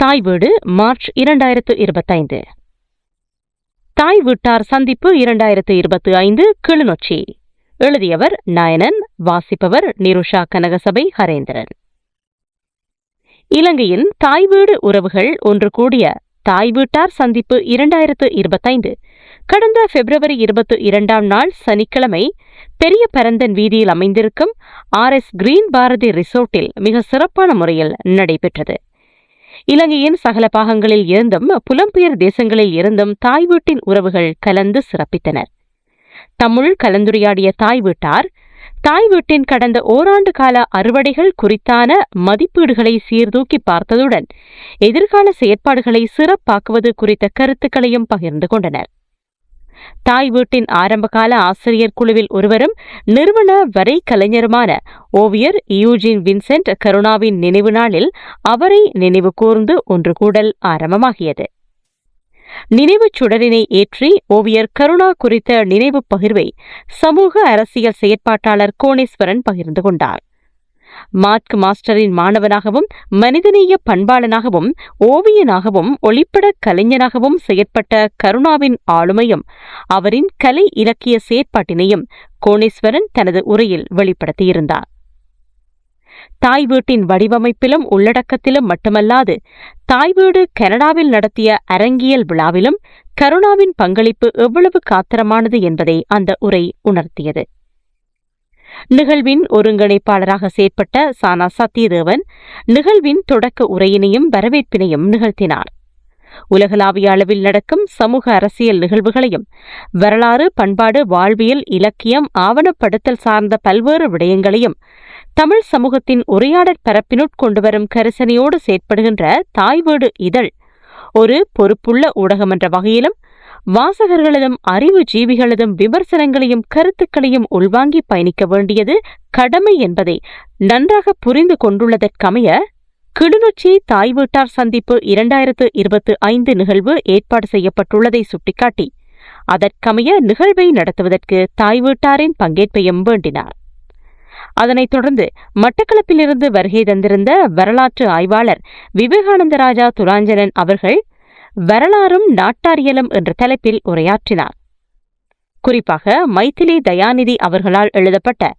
தாய் வீடு மார்ச் இரண்டாயிரத்து இருபத்தைந்து. தாய் வீட்டார் சந்திப்பு இரண்டாயிரத்து இருபத்தி ஐந்து கிளிநொச்சி. எழுதியவர் நயனன் வாசிப்பவர் நிருஷா கனகசபை ஹரேந்திரன். இலங்கையில் தாய் வீடு உறவுகள் ஒன்று கூடிய தாய் வீட்டார் சந்திப்பு இரண்டாயிரத்து இருபத்தைந்து. கடந்த பிப்ரவரி இருபத்தி இரண்டாம் நாள் சனிக்கிழமை பெரிய பரந்தன் வீதியில் அமைந்திருக்கும் ஆர் எஸ் கிரீன் பாரதி ரிசோர்ட்டில் மிக சிறப்பான முறையில் நடைபெற்றது. இலங்கையின் சகல பாகங்களில் இருந்தும் புலம்பெயர் தேசங்களில் இருந்தும் தாய் வீட்டின் உறவுகள் கலந்து சிறப்பித்தனர். தமிழ் கலந்துரையாடிய தாய் வீட்டார் தாய் வீட்டின் கடந்த ஓராண்டு கால அறுவடைகள் குறித்தான மதிப்பீடுகளை சீர்தூக்கி பார்த்ததுடன் எதிர்கால செயற்பாடுகளை சிறப்பாக்குவது குறித்த கருத்துக்களையும் பகிர்ந்து கொண்டனர். தாய் வீட்டின் ஆரம்பகால ஆசிரியர் குழுவில் ஒருவரும் நிறுவன வரை கலைஞருமான ஓவியர் யூஜின் வின்சென்ட் கருணாவின் நினைவு நாளில் அவரை நினைவு கூர்ந்து ஒன்று கூடல் ஆரம்பமாகியது. நினைவுச் சுடரினை ஏற்றி ஓவியர் கருணா குறித்த நினைவு பகிர்வை சமூக அரசியல் செயற்பாட்டாளர் கோணேஸ்வரன் பகிர்ந்து கொண்டார். மார்க் மாஸ்டரின் மாணவனாகவும் மனிதநேய பண்பாளனாகவும் ஓவியனாகவும் ஒளிப்பட கலைஞனாகவும் செயற்பட்ட கருணாவின் ஆளுமையும் அவரின் கலை இலக்கிய செயற்பாட்டினையும் கோணேஸ்வரன் தனது உரையில் வெளிப்படுத்தியிருந்தார். தாய் வீட்டின் வடிவமைப்பிலும் உள்ளடக்கத்திலும் மட்டுமல்லாது தாய் வீடு கனடாவில் நடத்திய அரங்கியல் விழாவிலும் கருணாவின் பங்களிப்பு எவ்வளவு காத்திரமானது என்பதை அந்த உரை உணர்த்தியது. நிகழ்வின் ஒருங்கிணைப்பாளராக செயற்பட்ட சானா சத்யதேவன் நிகழ்வின் தொடக்க உரையினையும் வரவேற்பினையும் நிகழ்த்தினார். உலகளாவிய அளவில் நடக்கும் சமூக அரசியல் நிகழ்வுகளையும் வரலாறு பண்பாடு வாழ்வியல் இலக்கியம் ஆவணப்படுத்தல் சார்ந்த பல்வேறு விடயங்களையும் தமிழ் சமூகத்தின் உரையாடற் பரப்பினுட் கரிசனையோடு செயற்படுகின்ற தாய்வேடு இதழ் ஒரு பொறுப்புள்ள ஊடகம் என்ற வகையிலும் வாசகர்களதும் அறிவு ஜீவிகளதும் விமர்சனங்களையும் கருத்துக்களையும் உள்வாங்கி பயணிக்க வேண்டியது கடமை என்பதை நன்றாக புரிந்து கொண்டுள்ளதற்கமைய கிளிநொச்சி தாய் வீட்டார் சந்திப்பு இரண்டாயிரத்து இருபத்தி ஐந்து நிகழ்வு ஏற்பாடு செய்யப்பட்டுள்ளதை சுட்டிக்காட்டி அதற்கமைய நிகழ்வை நடத்துவதற்கு தாய் வீட்டாரின் பங்கேற்பையும் வேண்டினார். அதனைத் தொடர்ந்து மட்டக்களப்பிலிருந்து வருகை தந்திருந்த வரலாற்று ஆய்வாளர் விவேகானந்த ராஜா துராஞ்சனன் அவர்கள் வரலாறும் நாட்டாரியலும் என்ற தலைப்பில் உரையாற்றினார். குறிப்பாக மைத்திலி தயாநிதி அவர்களால் எழுதப்பட்ட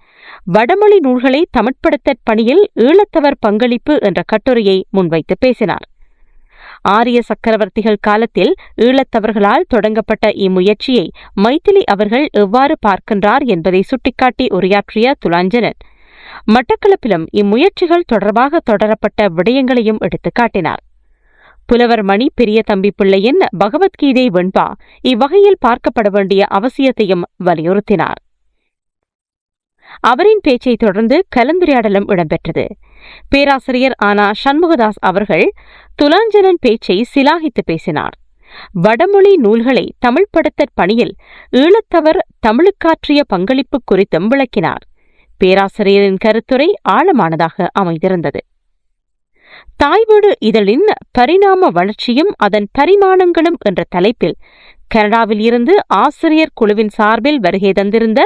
வடமொழி நூல்களை தமிழ்படுத்த பணியில் ஈழத்தவர் பங்களிப்பு என்ற கட்டுரையை முன்வைத்து பேசினார். ஆரிய சக்கரவர்த்திகள் காலத்தில் ஈழத்தவர்களால் தொடங்கப்பட்ட இம்முயற்சியை மைத்திலி அவர்கள் எவ்வாறு பார்க்கின்றார் என்பதை சுட்டிக்காட்டி உரையாற்றிய துலாஞ்சனன் மட்டக்களப்பிலும் இம்முயற்சிகள் தொடர்பாக தொடரப்பட்ட விடயங்களையும் எடுத்துக் காட்டினார் புலவர் மணி பெரிய தம்பி பிள்ளையின் பகவத்கீதை வெண்பா இவ்வகையில் பார்க்கப்பட வேண்டிய அவசியத்தையும் வலியுறுத்தினார். அவரின் பேச்சை தொடர்ந்து கலந்துரையாடலும் இடம்பெற்றது. பேராசிரியர் ஆனா சண்முகதாஸ் அவர்கள் துலாஞ்சலன் பேச்சை சிலாகித்து பேசினார். வடமொழி நூல்களை தமிழ்படுத்த பணியில் ஈழத்தவர் தமிழுக்காற்றிய பங்களிப்பு குறித்தும் விளக்கினார். பேராசிரியரின் கருத்துரை ஆழமானதாக அமைந்திருந்தது. தாய்வீடு இதழின் பரிணாம வளர்ச்சியும் அதன் பரிமாணங்களும் என்ற தலைப்பில் கனடாவில் இருந்து ஆசிரியர் குழுவின் சார்பில் வருகை தந்திருந்த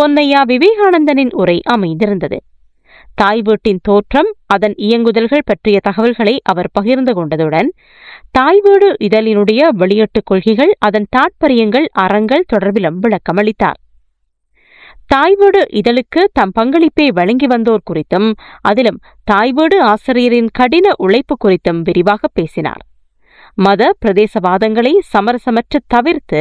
பொன்னையா விவேகானந்தனின் உரை அமைந்திருந்தது. தாய் வீட்டின் தோற்றம் அதன் இயங்குதல்கள் பற்றிய தகவல்களை அவர் பகிர்ந்து கொண்டதுடன் தாய் வீடு இதழினுடைய வெளியீட்டுக் கொள்கைகள் அதன் தாற்பயங்கள் அறங்கள் தொடர்பிலும் விளக்கமளித்தார். தாய்வீடு இதழுக்கு தம் பங்களிப்பை வழங்கி வந்தோர் குறித்தும் அதிலும் தாய்வீடு ஆசிரியரின் கடின உழைப்பு குறித்தும் விரிவாக பேசினார். மத பிரதேசவாதங்களை சமரசமற்று தவிர்த்து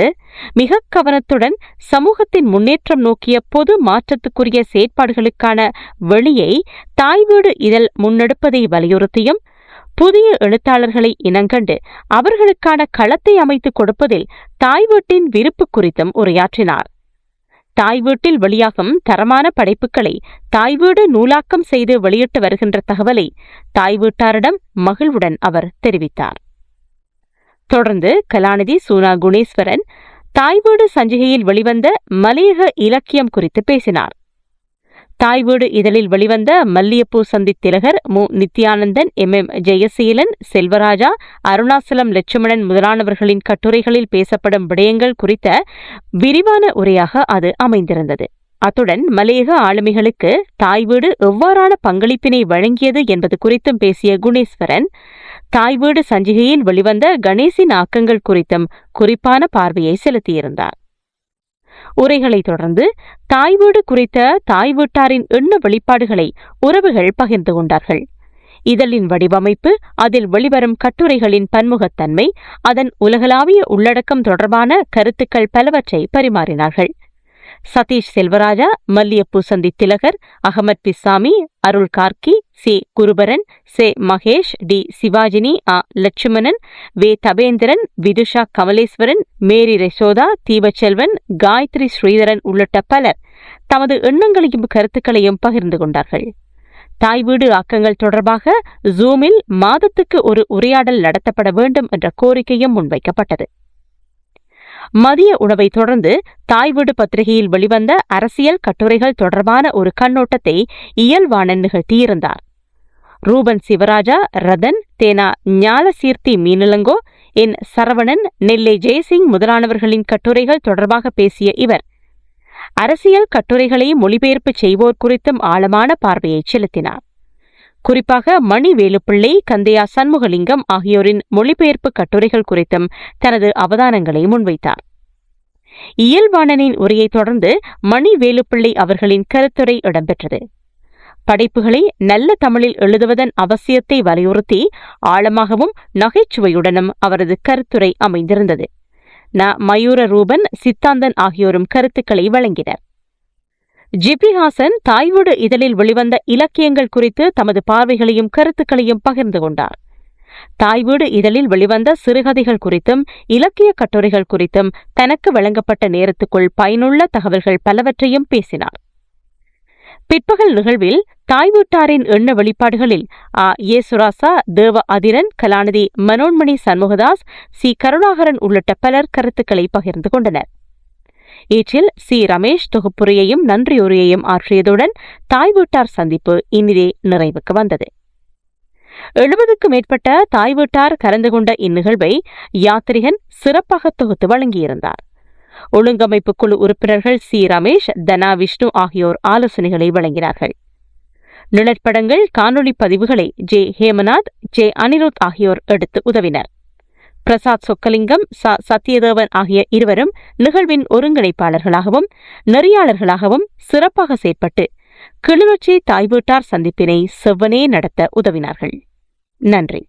மிக கவனத்துடன் சமூகத்தின் முன்னேற்றம் நோக்கிய பொது மாற்றத்துக்குரிய செயற்பாடுகளுக்கான வெளியை தாய்வீடு இதழ் முன்னெடுப்பதை வலியுறுத்தியும் புதிய எழுத்தாளர்களை இனங்கண்டு அவர்களுக்கான களத்தை அமைத்துக் கொடுப்பதில் தாய்வீட்டின் விருப்பு குறித்தும் உரையாற்றினார். தாய் வீட்டில் வெளியாகும் தரமான படைப்புகளை தாய் வீடு நூலாக்கம் செய்து வெளியிட்டு வருகின்ற தகவலை தாய் வீட்டாரிடம் மகிழ்வுடன் அவர் தெரிவித்தார். தொடர்ந்து கலாநிதி சூனா குணேஸ்வரன் தாய் வீடு சஞ்சிகையில் வெளிவந்த மலையக இலக்கியம் குறித்து பேசினார். தாய் வீடு இதழில் வெளிவந்த மல்லியப்பூ சந்தி திலகர் மு. நித்யானந்தன் எம். எம். ஜெயசீலன் செல்வராஜா அருணாசலம் லட்சுமணன் முதலானவர்களின் கட்டுரைகளில் பேசப்படும் விடயங்கள் குறித்த விரிவான உரையாக அது அமைந்திருந்தது. அத்துடன் மலையக ஆளுமைகளுக்கு தாய் வீடு எவ்வாறான பங்களிப்பினை வழங்கியது என்பது குறித்தும் பேசிய குணேஸ்வரன் தாய் வீடு சஞ்சிகையில் வெளிவந்த கணேசின் ஆக்கங்கள் குறித்தும் குறிப்பான பார்வையை செலுத்தியிருந்தார். உரைகளை தொடர்ந்து தாய் வீடு குறித்த தாய் வீட்டாரின் எண்ண வெளிப்பாடுகளை உறவுகள் பகிர்ந்து கொண்டார்கள். இதழின் வடிவமைப்பு அதில் வெளிவரும் கட்டுரைகளின் பன்முகத்தன்மை அதன் உலகளாவிய உள்ளடக்கம் தொடர்பான கருத்துக்கள் பலவற்றை பரிமாறினார்கள். சதீஷ் செல்வராஜா மல்லியப்பூ சந்தி திலகர் அகமத் பிசாமி அருள் கார்கி சி. குருபரன் சே. மகேஷ் டி. சிவாஜினி ஆ. லட்சுமணன் வே. தபேந்திரன் விதுஷா கமலேஸ்வரன் மேரி ரெசோதா தீபச்செல்வன் காயத்ரி ஸ்ரீதரன் உள்ளிட்ட பலர் தமது எண்ணங்களையும் கருத்துக்களையும் பகிர்ந்து கொண்டார்கள். தாய் வீடு ஆக்கங்கள் தொடர்பாக ஜூமில் மாதத்துக்கு ஒரு உரையாடல் நடத்தப்பட வேண்டும் என்ற கோரிக்கையும் முன்வைக்கப்பட்டது. மதிய உணவை தொடர்ந்து தாய் வீடு பத்திரிகையில் வெளிவந்த அரசியல் கட்டுரைகள் தொடர்பான ஒரு கண்ணோட்டத்தை இயல்வாணன் நிகழ்த்தியிருந்தார். ரூபன் சிவராஜா ரதன் தேனா ஞாலசீர்த்தி மீனிலங்கோ என் சரவணன் நெல்லை ஜெயசிங் முதலானவர்களின் கட்டுரைகள் தொடர்பாக பேசிய இவர் அரசியல் கட்டுரைகளை மொழிபெயர்ப்பு செய்வோர் குறித்தும் ஆழமான பார்வையை செலுத்தினார். குறிப்பாக மணி வேலுப்பிள்ளை கந்தையா சண்முகலிங்கம் ஆகியோரின் மொழிபெயர்ப்பு கட்டுரைகள் குறித்தும் தனது அவதானங்களை முன்வைத்தார். இயல்பாணனின் உரையை தொடர்ந்து மணி வேலுப்பிள்ளை அவர்களின் கருத்துரை இடம்பெற்றது. படைப்புகளை நல்ல தமிழில் எழுதுவதன் அவசியத்தை வலியுறுத்தி ஆழமாகவும் நகைச்சுவையுடனும் அவரது கருத்துரை அமைந்திருந்தது. ந. மயூர ரூபன் சித்தாந்தன் ஆகியோரும் கருத்துக்களை வழங்கினர். ஜிபி ஹாசன் தாய்வீடு இதழில் வெளிவந்த இலக்கியங்கள் குறித்து தமது பார்வைகளையும் கருத்துக்களையும் பகிர்ந்து கொண்டார். தாய்வீடு இதழில் வெளிவந்த சிறுகதைகள் குறித்தும் இலக்கிய கட்டுரைகள் குறித்தும் தனக்கு வழங்கப்பட்ட நேரத்துக்குள் பயனுள்ள தகவல்கள் பலவற்றையும் பேசினார். பிற்பகல் நிகழ்வில் தாய் வீட்டாரின் எண்ண வெளிப்பாடுகளில் ஆ. ஏசுராசா தேவ அதிரன் கலாநிதி மனோன்மணி சண்முகதாஸ் சி. கருணாகரன் உள்ளிட்ட பலர் கருத்துக்களை பகிர்ந்து கொண்டனர். ஈற்றில் சி. ரமேஷ் தொகுப்புரையையும் நன்றியுரையையும் ஆற்றியதுடன் தாய் வீட்டார் சந்திப்பு இனிதே நிறைவுக்கு வந்தது. எழுபதுக்கும் மேற்பட்ட தாய் வீட்டார் கலந்து கொண்ட இந்நிகழ்வை யாத்திரிகன் சிறப்பாக தொகுத்து வழங்கியிருந்தார். ஒழுங்கமைப்பு குழு உறுப்பினர்கள் சி. ரமேஷ் தனா விஷ்ணு ஆகியோர் ஆலோசனைகளை வழங்கினார்கள். நிழற்படங்கள் காணொளி பதிவுகளை ஜே. ஹேமநாத் ஜே. அனிருத் ஆகியோர் எடுத்து உதவினர். பிரசாத் சொக்கலிங்கம் ச சத்யதேவன் ஆகிய இருவரும் நிகழ்வின் ஒருங்கிணைப்பாளர்களாகவும் நெறியாளர்களாகவும் சிறப்பாக செயற்பட்டு கிளிநொச்சி தாய்வீட்டார் சந்திப்பினை செவ்வனே நடத்த உதவினார்கள். நன்றி.